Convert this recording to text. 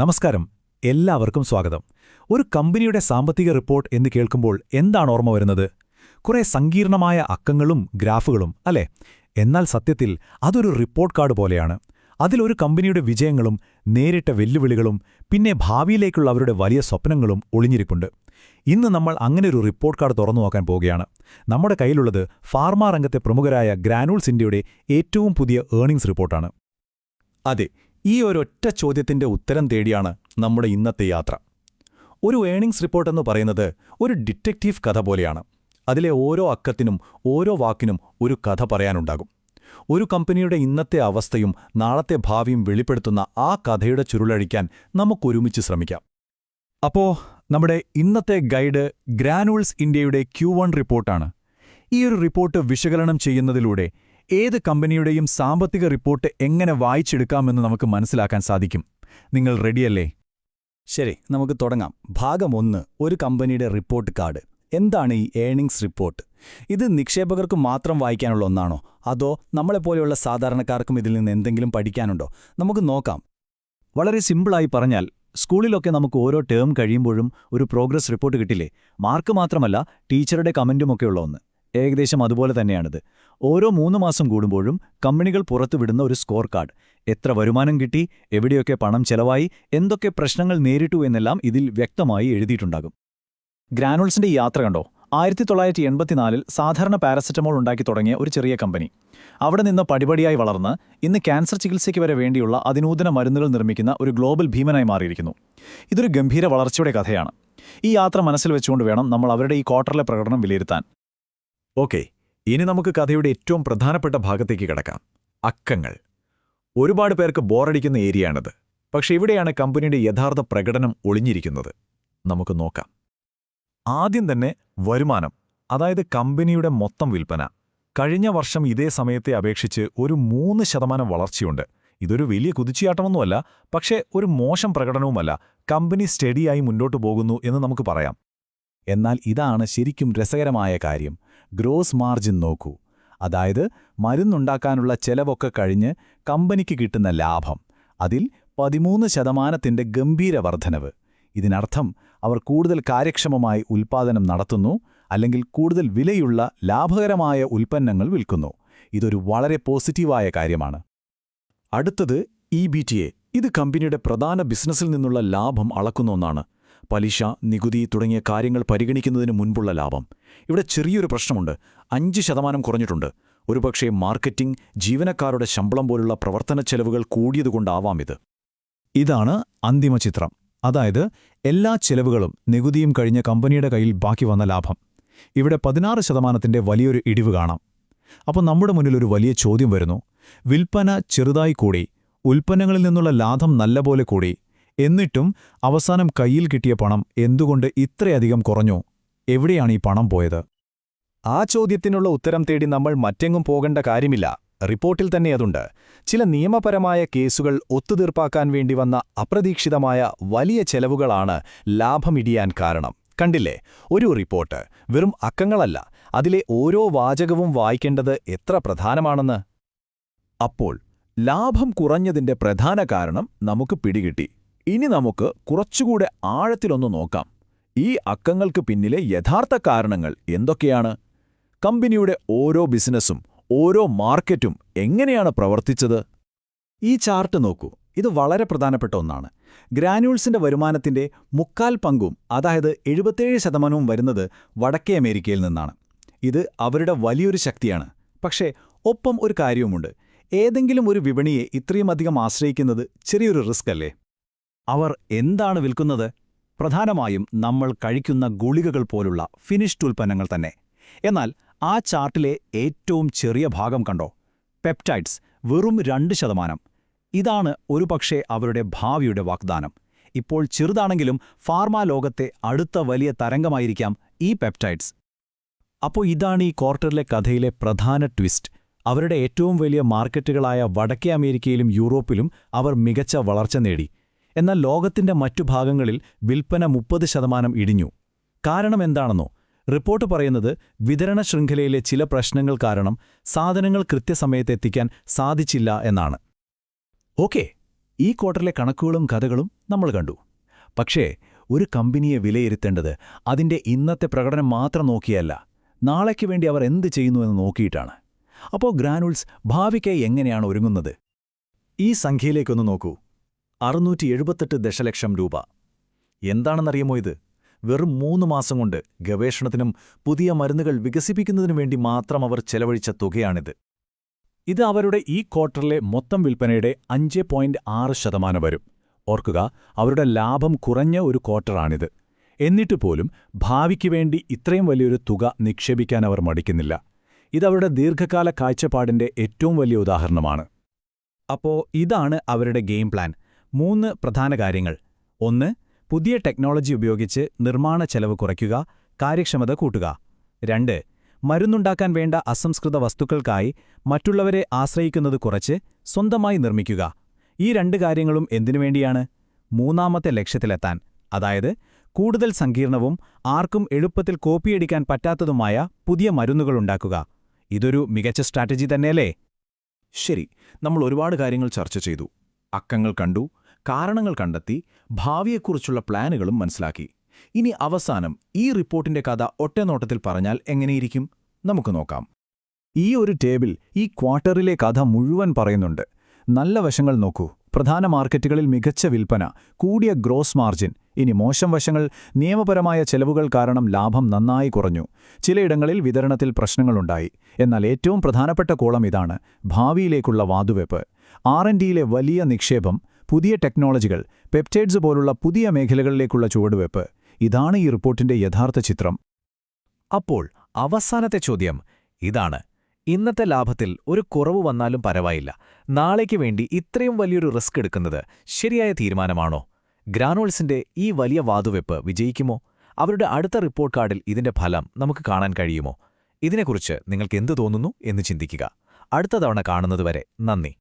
നമസ്കാരം. എല്ലാവർക്കും സ്വാഗതം. ഒരു കമ്പനിയുടെ സാമ്പത്തിക റിപ്പോർട്ട് എന്ന് കേൾക്കുമ്പോൾ എന്താണ് ഓർമ്മ വരുന്നത്? കുറെ സങ്കീർണമായ അക്കങ്ങളും ഗ്രാഫുകളും അല്ലേ? എന്നാൽ സത്യത്തിൽ അതൊരു റിപ്പോർട്ട് കാർഡ് പോലെയാണ്. അതിലൊരു കമ്പനിയുടെ വിജയങ്ങളും നേരിട്ട വെല്ലുവിളികളും പിന്നെ ഭാവിയിലേക്കുള്ള അവരുടെ വലിയ സ്വപ്നങ്ങളും ഒളിഞ്ഞിരിപ്പുണ്ട്. ഇന്ന് നമ്മൾ അങ്ങനെ ഒരു റിപ്പോർട്ട് കാർഡ് തുറന്നു നോക്കാൻ പോവുകയാണ്. നമ്മുടെ കയ്യിലുള്ളത് ഫാർമാ രംഗത്തെ പ്രമുഖരായ ഗ്രാനൂൾസ് ഇന്ത്യയുടെ ഏറ്റവും പുതിയ ഏർണിംഗ്സ് റിപ്പോർട്ടാണ്. അതെ ഈ ഒരൊറ്റ ചോദ്യത്തിന്റെ ഉത്തരം തേടിയാണ് നമ്മുടെ ഇന്നത്തെ യാത്ര. ഒരു ഏണിങ്സ് റിപ്പോർട്ട് എന്ന് പറയുന്നത് ഒരു ഡിറ്റക്റ്റീവ് കഥ പോലെയാണ്. അതിലെ ഓരോ അക്കത്തിനും ഓരോ വാക്കിനും ഒരു കഥ പറയാനുണ്ടാകും. ഒരു കമ്പനിയുടെ ഇന്നത്തെ അവസ്ഥയും നാളത്തെ ഭാവിയും വെളിപ്പെടുത്തുന്ന ആ കഥയുടെ ചുരുളഴിക്കാൻ നമുക്കൊരുമിച്ച് ശ്രമിക്കാം. അപ്പോ നമ്മുടെ ഇന്നത്തെ ഗൈഡ് ഗ്രാനൂൾസ് ഇന്ത്യയുടെ ക്യു വൺ റിപ്പോർട്ടാണ്. ഈ ഒരു റിപ്പോർട്ട് വിശകലനം ചെയ്യുന്നതിലൂടെ ഏത് കമ്പനിയുടെയും സാമ്പത്തിക റിപ്പോർട്ട് എങ്ങനെ വായിച്ചെടുക്കാമെന്ന് നമുക്ക് മനസ്സിലാക്കാൻ സാധിക്കും. നിങ്ങൾ റെഡിയല്ലേ? ശരി നമുക്ക് തുടങ്ങാം. ഭാഗം ഒന്ന് ഒരു കമ്പനിയുടെ റിപ്പോർട്ട് കാർഡ്. എന്താണ് ഈ ഏണിംഗ്സ് റിപ്പോർട്ട്? ഇത് നിക്ഷേപകർക്ക് മാത്രം വായിക്കാനുള്ള ഒന്നാണോ? അതോ നമ്മളെപ്പോലെയുള്ള സാധാരണക്കാർക്കും ഇതിൽ നിന്ന് എന്തെങ്കിലും പഠിക്കാനുണ്ടോ? നമുക്ക് നോക്കാം. വളരെ സിമ്പിളായി പറഞ്ഞാൽ സ്കൂളിലൊക്കെ നമുക്ക് ഓരോ ടേം കഴിയുമ്പോഴും ഒരു പ്രോഗ്രസ് റിപ്പോർട്ട് കിട്ടില്ലേ? മാർക്ക് മാത്രമല്ല ടീച്ചറുടെ കമന്റുമൊക്കെയുള്ള ഒന്ന്. ഏകദേശം അതുപോലെ തന്നെയാണിത്. ഓരോ മൂന്ന് മാസം കൂടുമ്പോഴും കമ്പനികൾ പുറത്തുവിടുന്ന ഒരു സ്കോർ കാർഡ് എത്ര വരുമാനം കിട്ടി എവിടെയൊക്കെ പണം ചെലവായി എന്തൊക്കെ പ്രശ്നങ്ങൾ നേരിട്ടു എന്നെല്ലാം ഇതിൽ വ്യക്തമായി എഴുതിയിട്ടുണ്ടാകും. ഗ്രാനുൾസിന്റെ യാത്ര കണ്ടോ? ആയിരത്തി തൊള്ളായിരത്തി എൺപത്തിനാലിൽ സാധാരണ പാരസെറ്റമോൾ ഉണ്ടാക്കി തുടങ്ങിയ ഒരു ചെറിയ കമ്പനി. അവിടെ നിന്ന് പടിപടിയായി വളർന്ന് ഇന്ന് ക്യാൻസർ ചികിത്സയ്ക്ക് വരെ വേണ്ടിയുള്ള അതിനൂതന മരുന്നുകൾ നിർമ്മിക്കുന്ന ഒരു ഗ്ലോബൽ ഭീമനായി മാറിയിരിക്കുന്നു. ഇതൊരു ഗംഭീര വളർച്ചയുടെ കഥയാണ്. ഈ യാത്ര മനസ്സിൽ വെച്ചുകൊണ്ട് വേണം നമ്മൾ അവരുടെ ഈ ക്വാർട്ടറിലെ പ്രകടനം വിലയിരുത്താൻ. ഓക്കെ ഇനി നമുക്ക് കഥയുടെ ഏറ്റവും പ്രധാനപ്പെട്ട ഭാഗത്തേക്ക് കിടക്കാം. അക്കങ്ങൾ. ഒരുപാട് പേർക്ക് ബോറടിക്കുന്ന ഏരിയയാണിത്. പക്ഷെ ഇവിടെയാണ് കമ്പനിയുടെ യഥാർത്ഥ പ്രകടനം ഒളിഞ്ഞിരിക്കുന്നത്. നമുക്ക് നോക്കാം. ആദ്യം തന്നെ വരുമാനം അതായത് കമ്പനിയുടെ മൊത്തം വിൽപ്പന. കഴിഞ്ഞ വർഷം ഇതേ സമയത്തെ അപേക്ഷിച്ച് ഒരു മൂന്ന് ശതമാനം വളർച്ചയുണ്ട്. ഇതൊരു വലിയ കുതിച്ചുചാട്ടമൊന്നുമല്ല പക്ഷേ ഒരു മോശം പ്രകടനവുമല്ല. കമ്പനി സ്റ്റഡിയായി മുന്നോട്ടു പോകുന്നു എന്ന് നമുക്ക് പറയാം. എന്നാൽ ഇതാണ് ശരിക്കും രസകരമായ കാര്യം. ഗ്രോസ് മാർജിൻ നോക്കൂ. അതായത് മരുന്നുണ്ടാക്കാനുള്ള ചെലവൊക്കെ കഴിഞ്ഞ് കമ്പനിക്ക് കിട്ടുന്ന ലാഭം. അതിൽ പതിമൂന്ന് ശതമാനത്തിന്റെ ഗംഭീര വർധനവ് ഇതിനർത്ഥം അവർ കൂടുതൽ കാര്യക്ഷമമായി ഉൽപ്പാദനം നടത്തുന്നു അല്ലെങ്കിൽ കൂടുതൽ വിലയുള്ള ലാഭകരമായ ഉൽപ്പന്നങ്ങൾ വിൽക്കുന്നു. ഇതൊരു വളരെ പോസിറ്റീവായ കാര്യമാണ്. അടുത്തത് ഇ ബി ടി എ. ഇത് കമ്പനിയുടെ പ്രധാന ബിസിനസ്സിൽ നിന്നുള്ള ലാഭം അളക്കുന്ന ഒന്നാണ്. പലിശ നികുതി തുടങ്ങിയ കാര്യങ്ങൾ പരിഗണിക്കുന്നതിന് മുൻപുള്ള ലാഭം. ഇവിടെ ചെറിയൊരു പ്രശ്നമുണ്ട്. അഞ്ച് ശതമാനം കുറഞ്ഞിട്ടുണ്ട്. ഒരുപക്ഷേ മാർക്കറ്റിംഗ് ജീവനക്കാരുടെ ശമ്പളം പോലുള്ള പ്രവർത്തന ചെലവുകൾ കൂടിയതുകൊണ്ടാവാം ഇത്. ഇതാണ് അന്തിമ ചിത്രം. അതായത് എല്ലാ ചെലവുകളും നികുതിയും കഴിഞ്ഞ കമ്പനിയുടെ കയ്യിൽ ബാക്കി വന്ന ലാഭം. ഇവിടെ പതിനാറ് ശതമാനത്തിന്റെ വലിയൊരു ഇടിവ് കാണാം. അപ്പോൾ നമ്മുടെ മുന്നിൽ ഒരു വലിയ ചോദ്യം വരുന്നു. വിൽപ്പന ചെറുതായി കൂടി ഉൽപ്പന്നങ്ങളിൽ നിന്നുള്ള ലാഭം നല്ലപോലെ കൂടി എന്നിട്ടും അവസാനം കയ്യിൽ കിട്ടിയ പണം എന്തുകൊണ്ട് ഇത്രയധികം കുറഞ്ഞു? എവിടെയാണ് ഈ പണം പോയത്? ആ ചോദ്യത്തിനുള്ള ഉത്തരം തേടി നമ്മൾ മറ്റെങ്ങും പോകേണ്ട കാര്യമില്ല. റിപ്പോർട്ടിൽ തന്നെ അതുണ്ട്. ചില നിയമപരമായ കേസുകൾ ഒത്തുതീർപ്പാക്കാൻ വേണ്ടി വന്ന അപ്രതീക്ഷിതമായ വലിയ ചെലവുകളാണ് ലാഭമിടിയാൻ കാരണം. കണ്ടില്ലേ? ഒരു റിപ്പോർട്ട്. വെറും അക്കങ്ങളല്ല. അതിലെ ഓരോ വാചകവും വായിക്കേണ്ടത് എത്ര പ്രധാനമാണെന്ന്? അപ്പോൾ ലാഭം കുറഞ്ഞതിന്റെ പ്രധാന കാരണം നമുക്ക് പിടികിട്ടി. ഇനി നമുക്ക് കുറച്ചുകൂടെ ആഴത്തിലൊന്ന് നോക്കാം. ഈ അക്കങ്ങൾക്ക് പിന്നിലെ യഥാർത്ഥ കാരണങ്ങൾ എന്തൊക്കെയാണ്? കമ്പനിയുടെ ഓരോ ബിസിനസ്സും ഓരോ മാർക്കറ്റും എങ്ങനെയാണ് പ്രവർത്തിച്ചത്? ഈ ചാർട്ട് നോക്കൂ. ഇത് വളരെ പ്രധാനപ്പെട്ട ഒന്നാണ്. ഗ്രാനുൾസിന്റെ വരുമാനത്തിന്റെ മുക്കാൽ പങ്കും അതായത് എഴുപത്തേഴ് ശതമാനവും വരുന്നത് വടക്കേ അമേരിക്കയിൽ നിന്നാണ്. ഇത് അവരുടെ വലിയൊരു ശക്തിയാണ്. പക്ഷേ ഒപ്പം ഒരു കാര്യവുമുണ്ട്. ഏതെങ്കിലും ഒരു വിപണിയെ ഇത്രയുമധികം ആശ്രയിക്കുന്നത് ചെറിയൊരു റിസ്ക് അല്ലേ? അവർ എന്താണ് വിൽക്കുന്നത്? പ്രധാനമായും നമ്മൾ കഴിക്കുന്ന ഗുളികകൾ പോലുള്ള ഫിനിഷ്ഡ് ഉൽപ്പന്നങ്ങൾ തന്നെ. എന്നാൽ ആ ചാർട്ടിലെ ഏറ്റവും ചെറിയ ഭാഗം കണ്ടോ? പെപ്റ്റൈഡ്സ് വെറും രണ്ട് ശതമാനം. ഇതാണ് ഒരുപക്ഷെ അവരുടെ ഭാവിയുടെ വാഗ്ദാനം. ഇപ്പോൾ ചെറുതാണെങ്കിലും ഫാർമാ ലോകത്തെ അടുത്ത വലിയ തരംഗമായിരിക്കാം ഈ പെപ്റ്റൈഡ്സ്. അപ്പോൾ ഇതാണ് ഈ ക്വാർട്ടറിലെ കഥയിലെ പ്രധാന ട്വിസ്റ്റ്. അവരുടെ ഏറ്റവും വലിയ മാർക്കറ്റുകളായ വടക്കേ അമേരിക്കയിലും യൂറോപ്പിലും അവർ മികച്ച വളർച്ച നേടി. എന്നാൽ ലോകത്തിന്റെ മറ്റു ഭാഗങ്ങളിൽ വിൽപ്പന മുപ്പത് ശതമാനം ഇടിഞ്ഞു. കാരണം എന്താണെന്നോ? റിപ്പോർട്ട് പറയുന്നത് വിതരണ ശൃംഖലയിലെ ചില പ്രശ്നങ്ങൾ കാരണം സാധനങ്ങൾ കൃത്യസമയത്ത് എത്തിക്കാൻ സാധിച്ചില്ല എന്നാണ്. ഓക്കെ ഈ ക്വാർട്ടറിലെ കണക്കുകളും കഥകളും നമ്മൾ കണ്ടു. പക്ഷേ ഒരു കമ്പനിയെ വിലയിരുത്തേണ്ടത് അതിന്റെ ഇന്നത്തെ പ്രകടനം മാത്രം നോക്കിയല്ല നാളേക്ക് വേണ്ടി അവർ എന്ത് ചെയ്യുന്നുവെന്ന് നോക്കിയിട്ടാണ്. അപ്പോൾ ഗ്രാനുൾസ് ഭാവിക്കായി എങ്ങനെയാണ് ഒരുങ്ങുന്നത്? ഈ സംഖ്യയിലേക്കൊന്ന് നോക്കൂ. അറുന്നൂറ്റി എഴുപത്തെട്ട് ദശലക്ഷം രൂപ. എന്താണെന്നറിയുമോ ഇത്? വെറും മൂന്ന് മാസം കൊണ്ട് ഗവേഷണത്തിനും പുതിയ മരുന്നുകൾ വികസിപ്പിക്കുന്നതിനു വേണ്ടി മാത്രം അവർ ചെലവഴിച്ച തുകയാണിത്. ഇത് അവരുടെ ഈ ക്വാർട്ടറിലെ മൊത്തം വിൽപ്പനയുടെ അഞ്ച് പോയിന്റ് ആറ് ശതമാനം വരും. ഓർക്കുക അവരുടെ ലാഭം കുറഞ്ഞ ഒരു ക്വാർട്ടറാണിത്. എന്നിട്ട് പോലും ഭാവിക്ക് വേണ്ടി ഇത്രയും വലിയൊരു തുക നിക്ഷേപിക്കാൻ അവർ മടിക്കുന്നില്ല. ഇതവരുടെ ദീർഘകാല കാഴ്ചപ്പാടിന്റെ ഏറ്റവും വലിയ ഉദാഹരണമാണ്. അപ്പോ ഇതാണ് അവരുടെ ഗെയിം പ്ലാൻ. മൂന്ന് പ്രധാന കാര്യങ്ങൾ. ഒന്ന് പുതിയ ടെക്നോളജി ഉപയോഗിച്ച് നിർമ്മാണ ചെലവ് കുറയ്ക്കുക കാര്യക്ഷമത കൂട്ടുക. രണ്ട് മരുന്നുണ്ടാക്കാൻ വേണ്ട അസംസ്കൃത വസ്തുക്കൾക്കായി മറ്റുള്ളവരെ ആശ്രയിക്കുന്നത് കുറച്ച് സ്വന്തമായി നിർമ്മിക്കുക. ഈ രണ്ട് കാര്യങ്ങളും എന്തിനുവേണ്ടിയാണ് മൂന്നാമത്തെ ലക്ഷ്യത്തിലെത്താൻ അതായത് കൂടുതൽ സങ്കീർണവും ആർക്കും എളുപ്പത്തിൽ കോപ്പിയടിക്കാൻ പറ്റാത്തതുമായ പുതിയ മരുന്നുകളുണ്ടാക്കുക ഇതൊരു മികച്ച സ്ട്രാറ്റജി തന്നെയല്ലേ? ശരി നമ്മൾ ഒരുപാട് കാര്യങ്ങൾ ചർച്ച ചെയ്തു. അക്കങ്ങൾ കണ്ടു കാരണങ്ങൾ കണ്ടെത്തി ഭാവിയെക്കുറിച്ചുള്ള പ്ലാനുകളും മനസ്സിലാക്കി. ഇനി അവസാനം ഈ റിപ്പോർട്ടിന്റെ കഥ ഒറ്റനോട്ടത്തിൽ പറഞ്ഞാൽ എങ്ങനെയിരിക്കും? നമുക്ക് നോക്കാം. ഈ ഒരു ടേബിൾ ഈ ക്വാർട്ടറിലെ കഥ മുഴുവൻ പറയുന്നുണ്ട്. നല്ല വശങ്ങൾ നോക്കൂ. പ്രധാന മാർക്കറ്റുകളിൽ മികച്ച വിൽപ്പന കൂടിയ ഗ്രോസ് മാർജിൻ ഇനി മോശം വശങ്ങൾ നിയമപരമായ ചെലവുകൾ കാരണം ലാഭം നന്നായി കുറഞ്ഞു. ചിലയിടങ്ങളിൽ വിതരണത്തിൽ പ്രശ്നങ്ങളുണ്ടായി. എന്നാൽ ഏറ്റവും പ്രധാനപ്പെട്ട കോളം ഇതാണ് ഭാവിയിലേക്കുള്ള വാതുവെപ്പ്. ആർ എൻ ഡിയിലെ വലിയ നിക്ഷേപം പുതിയ ടെക്നോളജികൾ പെപ്റ്റൈഡ്സ് പോലുള്ള പുതിയ മേഖലകളിലേക്കുള്ള ചുവടുവെപ്പ്. ഇതാണ് ഈ റിപ്പോർട്ടിന്റെ യഥാർത്ഥ ചിത്രം. അപ്പോൾ അവസാനത്തെ ചോദ്യം ഇതാണ്. ഇന്നത്തെ ലാഭത്തിൽ ഒരു കുറവ് വന്നാലും പരവായില്ല. നാളേക്ക് വേണ്ടി ഇത്രയും വലിയൊരു റിസ്ക് എടുക്കുന്നത് ശരിയായ തീരുമാനമാണോ? ഗ്രാനോൾസിന്റെ ഈ വലിയ വാതുവെപ്പ് വിജയിക്കുമോ? അവരുടെ അടുത്ത റിപ്പോർട്ട് കാർഡിൽ ഇതിന്റെ ഫലം നമുക്ക് കാണാൻ കഴിയുമോ? ഇതിനെക്കുറിച്ച് നിങ്ങൾക്ക് എന്തു തോന്നുന്നു എന്ന് ചിന്തിക്കുക. അടുത്ത തവണ കാണുന്നതുവരെ നന്ദി.